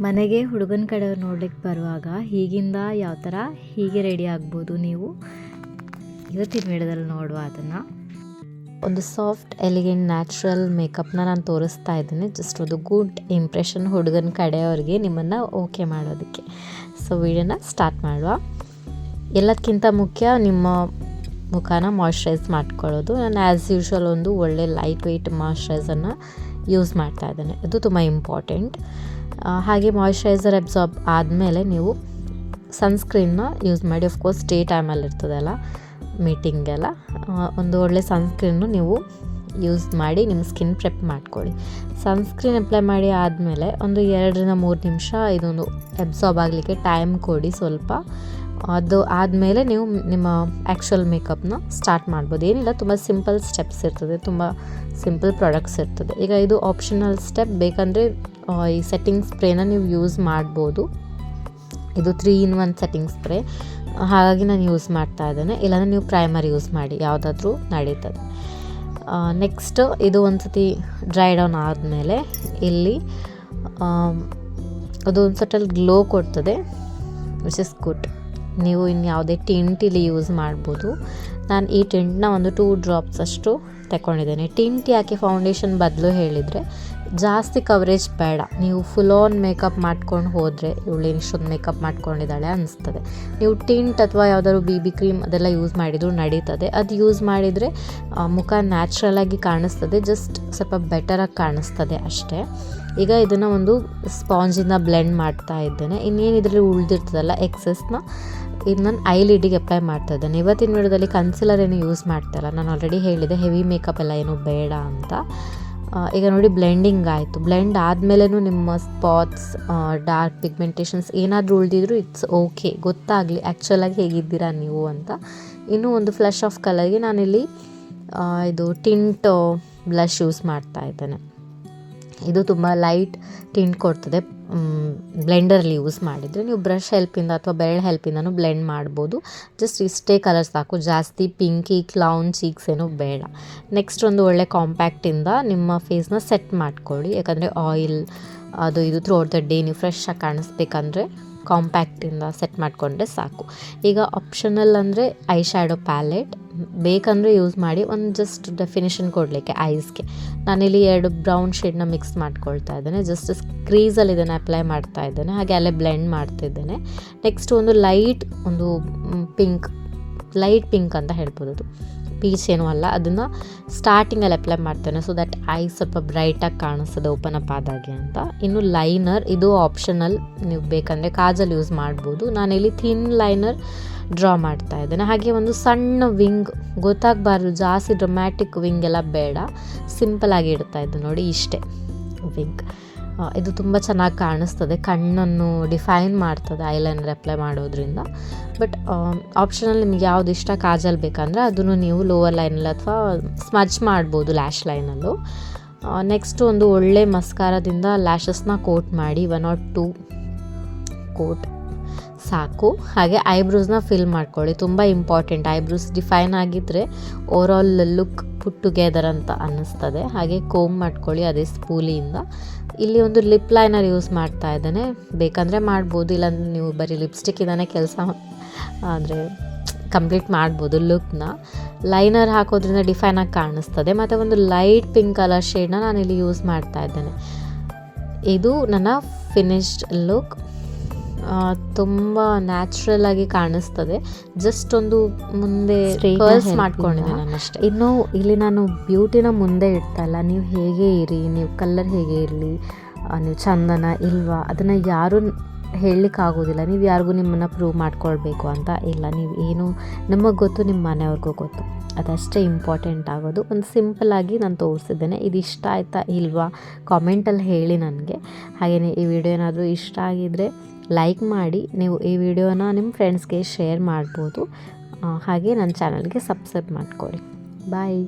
ಮನೆಗೆ ಹುಡುಗನ ಕಡೆಯವ್ರು ನೋಡ್ಲಿಕ್ಕೆ ಬರುವಾಗ ಹೀಗಿಂದ ಯಾವ ಥರ ಹೀಗೆ ರೆಡಿ ಆಗ್ಬೋದು ನೀವು? ಇವತ್ತಿನ ವಿಡಿಯೋದಲ್ಲಿ ನೋಡುವ ಅದನ್ನು. ಒಂದು ಸಾಫ್ಟ್ ಎಲಿಗೆಂಟ್ ನ್ಯಾಚುರಲ್ ಮೇಕಪ್ನ ನಾನು ತೋರಿಸ್ತಾ ಇದ್ದೀನಿ. ಜಸ್ಟ್ ಒಂದು ಗುಡ್ ಇಂಪ್ರೆಷನ್ ಹುಡುಗನ ಕಡೆಯವ್ರಿಗೆ ನಿಮ್ಮನ್ನು ಓಕೆ ಮಾಡೋದಕ್ಕೆ. ಸೊ ವಿಡಿಯೋನ ಸ್ಟಾರ್ಟ್ ಮಾಡುವ. ಎಲ್ಲದಕ್ಕಿಂತ ಮುಖ್ಯ ನಿಮ್ಮ ಮುಖನ ಮಾಯ್ಶ್ಚರೈಸ್ ಮಾಡ್ಕೊಳ್ಳೋದು. ನಾನು ಆ್ಯಸ್ ಯೂಶ್ವಲ್ ಒಂದು ಒಳ್ಳೆ ಲೈಟ್ ವೆಯ್ಟ್ ಮಾಯ್ಶ್ಚರೈಸನ್ನು ಯೂಸ್ ಮಾಡ್ತಾ ಇದ್ದೇನೆ. ಅದು ತುಂಬ ಇಂಪಾರ್ಟೆಂಟ್ ಹಾಗೆ ಮಾಯಿಶ್ಚರೈಸರ್ ಅಬ್ಸಾರ್ಬ್ ಆದಮೇಲೆ ನೀವು ಸನ್ಸ್ಕ್ರೀನ್ನ ಯೂಸ್ ಮಾಡಿ. ಅಫ್ಕೋರ್ಸ್ ಡೇ ಟೈಮಲ್ಲಿ ಇರ್ತದಲ್ಲ ಮೀಟಿಂಗೆಲ್ಲ ಒಂದು ಒಳ್ಳೆ ಸನ್ಸ್ಕ್ರೀನ್ನು ನೀವು ಯೂಸ್ ಮಾಡಿ, ನಿಮ್ಮ ಸ್ಕಿನ್ ಪ್ರೆಪ್ ಮಾಡ್ಕೊಳ್ಳಿ. ಸನ್ಸ್ಕ್ರೀನ್ ಅಪ್ಲೈ ಮಾಡಿ ಆದಮೇಲೆ ಒಂದು ಎರಡರಿಂದ ಮೂರು ನಿಮಿಷ ಇದೊಂದು ಅಬ್ಸಾರ್ಬ್ ಆಗಲಿಕ್ಕೆ ಟೈಮ್ ಕೊಡಿ ಸ್ವಲ್ಪ. ಅದು ಆದಮೇಲೆ ನೀವು ನಿಮ್ಮ ಆ್ಯಕ್ಚುಯಲ್ ಮೇಕಪ್ನ ಸ್ಟಾರ್ಟ್ ಮಾಡ್ಬೋದು. ಏನಿಲ್ಲ, ತುಂಬ ಸಿಂಪಲ್ ಸ್ಟೆಪ್ಸ್ ಇರ್ತದೆ, ತುಂಬ ಸಿಂಪಲ್ ಪ್ರಾಡಕ್ಟ್ಸ್ ಇರ್ತದೆ. ಈಗ ಇದು ಆಪ್ಷನಲ್ ಸ್ಟೆಪ್ ಬೇಕಂದರೆ ಈ ಸೆಟ್ಟಿಂಗ್ ಸ್ಪ್ರೇನ ನೀವು ಯೂಸ್ ಮಾಡ್ಬೋದು. ಇದು three in one setting spray ಹಾಗಾಗಿ ನಾನು ಯೂಸ್ ಮಾಡ್ತಾ ಇದ್ದೇನೆ. ಇಲ್ಲಾಂದರೆ ನೀವು ಪ್ರೈಮರ್ ಯೂಸ್ ಮಾಡಿ, ಯಾವುದಾದ್ರೂ ನಡೀತದೆ. ನೆಕ್ಸ್ಟ್ ಇದು ಒಂದು ಸತಿ ಡ್ರೈ ಡೌನ್ ಆದಮೇಲೆ ಇಲ್ಲಿ ಅದು ಒಂದು ಗ್ಲೋ ಕೊಡ್ತದೆ ವಿಚ್ ಇಸ್ ಗುಡ್ ನೀವು ಇನ್ನು ಯಾವುದೇ ಟಿಂಟ್ ಇಲ್ಲಿ ಯೂಸ್ ಮಾಡ್ಬೋದು. ನಾನು ಈ ಟಿಂಟ್ನ ಒಂದು ಟೂ ಡ್ರಾಪ್ಸ್ ಅಷ್ಟು ತಗೊಂಡಿದ್ದೇನೆ ಟಿಂಟ್ ಯಾಕೆ ಫೌಂಡೇಶನ್ ಬದಲು ಹೇಳಿದರೆ ಜಾಸ್ತಿ ಕವರೇಜ್ ಬೇಡ. ನೀವು ಫುಲ್ ಆನ್ ಮೇಕಪ್ ಮಾಡ್ಕೊಂಡು ಹೋದರೆ ಇವಳು ಇಷ್ಟೊಂದು ಮೇಕಪ್ ಮಾಡ್ಕೊಂಡಿದ್ದಾಳೆ ಅನಿಸ್ತದೆ. ನೀವು ಟಿಂಟ್ ಅಥವಾ ಯಾವುದಾದ್ರು ಬಿ ಬಿ ಕ್ರೀಮ್ ಅದೆಲ್ಲ ಯೂಸ್ ಮಾಡಿದರೂ ನಡೀತದೆ. ಅದು ಯೂಸ್ ಮಾಡಿದರೆ ಮುಖ ನ್ಯಾಚುರಲಾಗಿ ಕಾಣಿಸ್ತದೆ ಜಸ್ಟ್ ಸ್ವಲ್ಪ ಬೆಟರಾಗಿ ಕಾಣಿಸ್ತದೆ ಅಷ್ಟೇ. ಈಗ ಇದನ್ನು ಒಂದು ಸ್ಪಾಂಜಿಂದ ಬ್ಲೆಂಡ್ ಮಾಡ್ತಾ ಇದ್ದೇನೆ. ಇನ್ನೇನು ಇದರಲ್ಲಿ ಉಳಿದಿರ್ತದಲ್ಲ ಎಕ್ಸಸ್ನ ಇದು ನಾನು ಐಲಿಡಿಗೆ ಅಪ್ಲೈ ಮಾಡ್ತಾ ಇದ್ದೇನೆ. ಇವತ್ತಿನ ವಿಡಿಯೋದಲ್ಲಿ ಕನ್ಸಿಲರ್ ಏನು ಯೂಸ್ ಮಾಡ್ತಾಯಿಲ್ಲ ನಾನು ಆಲ್ರೆಡಿ ಹೇಳಿದೆ ಹೆವಿ ಮೇಕಪ್ ಎಲ್ಲ ಏನು ಬೇಡ ಅಂತ. ಈಗ ನೋಡಿ ಬ್ಲೆಂಡಿಂಗ್ ಆಯಿತು. ಬ್ಲೆಂಡ್ ಆದಮೇಲೂ ನಿಮ್ಮ ಸ್ಪಾಟ್ಸ್ ಡಾರ್ಕ್ ಪಿಗ್ಮೆಂಟೇಷನ್ಸ್ ಏನಾದರೂ ಉಳಿದಿದ್ರು ಇಟ್ಸ್ ಓಕೆ ಗೊತ್ತಾಗಲಿ ಆ್ಯಕ್ಚುಲಾಗಿ ಹೇಗಿದ್ದೀರಾ ನೀವು ಅಂತ. ಇನ್ನೂ ಒಂದು ಫ್ಲಶ್ ಆಫ್ ಕಲರ್ಗೆ ನಾನಿಲ್ಲಿ ಇದು ಟಿಂಟ್ ಬ್ಲಷ್ ಯೂಸ್ ಮಾಡ್ತಾ ಇದ್ದೇನೆ. ಇದು ತುಂಬ ಲೈಟ್ ಟಿಂಟ್ ಕೊಡ್ತದೆ. ಬ್ಲೆಂಡರಲ್ಲಿ ಯೂಸ್ ಮಾಡಿದರೆ ನೀವು ಬ್ರಷ್ ಹೆಲ್ಪಿಂದ ಅಥವಾ ಬೆರಳು ಹೆಲ್ಪಿಂದನೂ ಬ್ಲೆಂಡ್ ಮಾಡ್ಬೋದು. ಜಸ್ಟ್ ಇಷ್ಟೇ ಕಲರ್ ಸಾಕು. ಜಾಸ್ತಿ ಪಿಂಕಿ ಕ್ಲೌನ್ ಚೀಕ್ಸ್ ಏನೂ ಬೇಡ. ನೆಕ್ಸ್ಟ್ ಒಂದು ಒಳ್ಳೆ ಕಾಂಪ್ಯಾಕ್ಟಿಂದ ನಿಮ್ಮ ಫೇಸ್ನ ಸೆಟ್ ಮಾಡ್ಕೊಳ್ಳಿ. ಯಾಕಂದರೆ ಆಯಿಲ್ ಅದು ಇದು ಥ್ರೂ ಔಟ್ ದ ಡೇ ನೀವು ಫ್ರೆಶ್ ಆಗಿ ಕಾಣಿಸ್ಬೇಕಂದ್ರೆ. ಕಾಂಪ್ಯಾಕ್ಟಿಂದ ಸೆಟ್ ಮಾಡಿಕೊಂಡ್ರೆ ಸಾಕು. ಈಗ ಆಪ್ಷನಲ್ ಅಂದರೆ ಐ ಶ್ಯಾಡೋ ಪ್ಯಾಲೆಟ್ ಬೇಕಂದರೆ ಯೂಸ್ ಮಾಡಿ ಒಂದು ಜಸ್ಟ್ ಡೆಫಿನೇಷನ್ ಕೊಡಲಿಕ್ಕೆ ಐಸ್ಗೆ ನಾನಿಲ್ಲಿ ಎರಡು ಬ್ರೌನ್ ಶೇಡ್ನ ಮಿಕ್ಸ್ ಮಾಡ್ಕೊಳ್ತಾ ಇದ್ದೇನೆ. ಜಸ್ಟ್ ಕ್ರೀಸಲ್ಲಿ ಇದನ್ನು ಅಪ್ಲೈ ಮಾಡ್ತಾ ಇದ್ದೇನೆ. ಹಾಗೆ ಅಲ್ಲೇ ಬ್ಲೆಂಡ್ ಮಾಡ್ತಿದ್ದೇನೆ ನೆಕ್ಸ್ಟ್ ಒಂದು ಲೈಟ್ ಒಂದು ಪಿಂಕ್ ಲೈಟ್ ಪಿಂಕ್ ಅಂತ ಹೇಳ್ಬೋದು ಅದು. ಪೀಚ್ ಏನೂ ಅಲ್ಲ, ಅದನ್ನು ಸ್ಟಾರ್ಟಿಂಗಲ್ಲಿ ಅಪ್ಲೈ ಮಾಡ್ತೇನೆ ಸೊ ದಟ್ ಐ ಸ್ವಲ್ಪ ಬ್ರೈಟಾಗಿ ಕಾಣಿಸ್ತದೆ ಓಪನ್ ಅಪ್ ಆದಾಗೆ ಅಂತ. ಇನ್ನು ಲೈನರ್ ಇದು ಆಪ್ಷನಲ್ ನೀವು ಬೇಕಂದರೆ ಕಾಜಲ್ ಯೂಸ್ ಮಾಡ್ಬೋದು. ನಾನಿಲ್ಲಿ ಥಿನ್ ಲೈನರ್ ಡ್ರಾ ಮಾಡ್ತಾ ಇದ್ದೇನೆ. ಹಾಗೆ ಒಂದು ಸಣ್ಣ ವಿಂಗ್ ಗೊತ್ತಾಗಬಾರ್ದು, ಜಾಸ್ತಿ ಡ್ರಮ್ಯಾಟಿಕ್ ವಿಂಗ್ ಎಲ್ಲ ಬೇಡ. ಸಿಂಪಲಾಗಿ ಇಡ್ತಾ ಇದ್ದೆ ನೋಡಿ ಇಷ್ಟೇ ವಿಂಗ್ ಇದು ತುಂಬ ಚೆನ್ನಾಗಿ ಕಾಣಿಸ್ತದೆ. ಕಣ್ಣನ್ನು ಡಿಫೈನ್ ಮಾಡ್ತದೆ ಐಲೈನರ್ ಅಪ್ಲೈ ಮಾಡೋದ್ರಿಂದ. ಬಟ್ ಆಪ್ಷನಲ್ಲಿ ನಿಮ್ಗೆ ಯಾವ್ದು ಇಷ್ಟ ಕಾಜಲ್ ಬೇಕಂದರೆ ಅದನ್ನು ನೀವು ಲೋವರ್ ಲೈನಲ್ಲಿ ಅಥವಾ ಸ್ಮಜ್ ಮಾಡ್ಬೋದು ಲ್ಯಾಶ್ ಲೈನಲ್ಲೂ ನೆಕ್ಸ್ಟ್ ಒಂದು ಒಳ್ಳೆ ಮಸ್ಕಾರದಿಂದ ಲ್ಯಾಶಸ್ನ ಕೋಟ್ ಮಾಡಿ ಒನ್ ಆರ್ ಟೂ ಕೋಟ್ ಸಾಕು. ಹಾಗೆ ಐಬ್ರೋಸ್ನ ಫಿಲ್ ಮಾಡ್ಕೊಳ್ಳಿ. ತುಂಬ ಇಂಪಾರ್ಟೆಂಟ್ ಐಬ್ರೋಸ್ ಡಿಫೈನ್ ಆಗಿದ್ದರೆ ಓವರಾಲ್ ಲುಕ್ ಪುಟ್ ಟುಗೆದರ್ ಅಂತ ಅನ್ನಿಸ್ತದೆ. ಹಾಗೆ ಕೋಮ್ ಮಾಡ್ಕೊಳ್ಳಿ ಅದೇ ಸ್ಪೂಲಿಯಿಂದ. ಇಲ್ಲಿ ಒಂದು ಲಿಪ್ ಲೈನರ್ ಯೂಸ್ ಮಾಡ್ತಾ ಇದ್ದೇನೆ. ಬೇಕಂದರೆ ಮಾಡ್ಬೋದು. ಇಲ್ಲಾಂದ್ರೆ ನೀವು ಬರೀ ಲಿಪ್ಸ್ಟಿಕ್ ಇದ್ದಾನೆ ಕೆಲಸ ಅಂದರೆ ಕಂಪ್ಲೀಟ್ ಮಾಡ್ಬೋದು ಲುಕ್ನ ಲೈನರ್ ಹಾಕೋದ್ರಿಂದ ಡಿಫೈನ್ ಆಗಿ ಕಾಣಿಸ್ತದೆ. ಮತ್ತು ಒಂದು ಲೈಟ್ ಪಿಂಕ್ ಕಲರ್ ಶೇಡ್ನ ನಾನಿಲ್ಲಿ ಯೂಸ್ ಮಾಡ್ತಾ ಇದ್ದೇನೆ. ಇದು ನನ್ನ ಫಿನಿಶ್ಡ್ ಲುಕ್ ತುಂಬ ನ್ಯಾಚುರಲ್ ಆಗಿ ಕಾಣಿಸ್ತದೆ. ಜಸ್ಟ್ ಒಂದು ಮುಂದೆ ಕರ್ಸ್ ಮಾಡ್ಕೊಂಡಿದ್ದೆ ನಾನು ಅಷ್ಟೇ. ಇನ್ನು ಇಲ್ಲಿ ನಾನು ಬ್ಯೂಟಿನ ಮುಂದೆ ಇಡ್ತಾ ಇಲ್ಲ. ನೀವು ಹೇಗೆ ಇರಿ ನೀವು ಕಲರ್ ಹೇಗೆ ಇರಲಿ ನೀವು ಚಂದನ ಇಲ್ವಾ ಅದನ್ನು ಯಾರು ಹೇಳಲಿಕ್ಕಾಗೋದಿಲ್ಲ ನೀವು ಯಾರಿಗೂ ನಿಮ್ಮನ್ನು ಪ್ರೂವ್ ಮಾಡ್ಕೊಳ್ಬೇಕು ಅಂತ ಇಲ್ಲ. ನೀವು ಏನು ನಮಗೆ ಗೊತ್ತು ನಿಮ್ಮ ಮನೆಯವ್ರಿಗೂ ಗೊತ್ತು. ಅದಷ್ಟೇ ಇಂಪಾರ್ಟೆಂಟ್ ಆಗೋದು. ಒಂದು ಸಿಂಪಲ್ಲಾಗಿ ನಾನು ತೋರಿಸಿದ್ದೇನೆ. ಇದು ಇಷ್ಟ ಆಯ್ತಾ ಇಲ್ವಾ? ಕಾಮೆಂಟಲ್ಲಿ ಹೇಳಿ ನನಗೆ. ಹಾಗೆಯೇ ಈ ವಿಡಿಯೋ ಏನಾದರೂ ಇಷ್ಟ ಆಗಿದ್ದರೆ ಲೈಕ್ ಮಾಡಿ ನೀವು ಈ ವಿಡಿಯೋನ ನಿಮ್ಮ ಫ್ರೆಂಡ್ಸ್ಗೆ ಶೇರ್ ಮಾಡ್ಬೋದು. ಹಾಗೆ ನನ್ನ ಚಾನಲ್ಗೆ ಸಬ್ಸ್ಕ್ರೈಬ್ ಮಾಡ್ಕೊಳ್ಳಿ. ಬಾಯ್